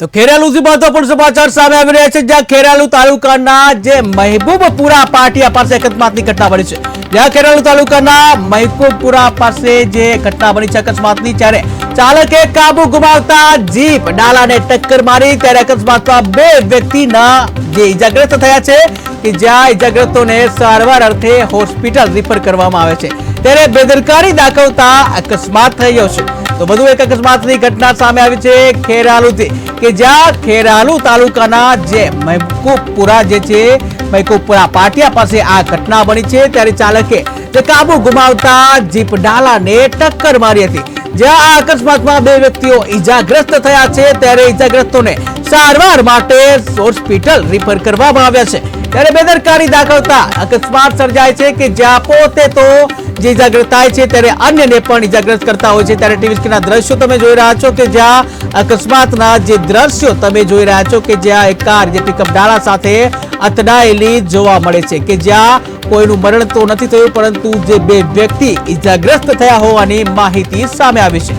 તો ખેરાલુથી મહત્વપૂર્ણ સમાચાર સામે આવી રહ્યા છે, જ્યાં ખેરાલુ તાલુકાના જે મહેબૂબપુરા પાટિયા પાસે અકસ્માતની ઘટના બની છે. જ્યાં ખેરાલુ તાલુકાના મહેબૂબપુરા પાસે જે ઘટના બની છે અકસ્માતની, ત્યારે ચાલકે કાબુ ગુમાવતા જીપ ડાલાને ટક્કર મારી, ત્યારે અકસ્માતમાં બે વ્યક્તિના જે ઇજાગ્રસ્ત થયા છે, કે જ્યાં ઇજાગ્રસ્તોને સારવાર અર્થે હોસ્પિટલ રિફર કરવામાં આવે છે. ત્યારે બેદરકારી દાખવતા અકસ્માત થયો છે. તો વધુ એક અકસ્માતની ઘટના સામે આવી છે ખેરાલુથી કે જ્યાં ખેરાલુ તાલુકાના જે મહેકુપુરા જે છે મહેકુપુરા પાટિયા પાસે આ ઘટના બની છે. ત્યારે ચાલકે જે કાબુ ગુમાવતા જીપ ડાલાને ટક્કર મારી હતી. જ્યાં આ અકસ્માતમાં બે વ્યક્તિઓ ઈજાગ્રસ્ત થયા છે, ત્યારે ઈજાગ્રસ્તોને સારવાર માટે હોસ્પિટલ રિફર કરવામાં આવ્યા છે. ત્યારે બેદરકારી દાખવતા અકસ્માત સર્જાય છે કે જ્યાં પોતે તો જે ઇજાગ્રસ્ત થાય છે ત્યારે અન્યને પણ ઇજાગ્રસ્ત કરતા હોય છે. ત્યારે ટીવી સ્ક્રીનના દ્રશ્યો તમે જોઈ રહ્યા છો કે જ્યાં અકસ્માતના જે દ્રશ્યો તમે જોઈ રહ્યા છો કે જ્યાં એક કાર જે પિકઅપ ડાળા સાથે અથડાયેલી જોવા મળે છે કે જ્યાં કોઈનું મરણ તો નથી થયું, પરંતુ જે બે વ્યક્તિ ઇજાગ્રસ્ત થયા હોવાની માહિતી સામે આવી છે.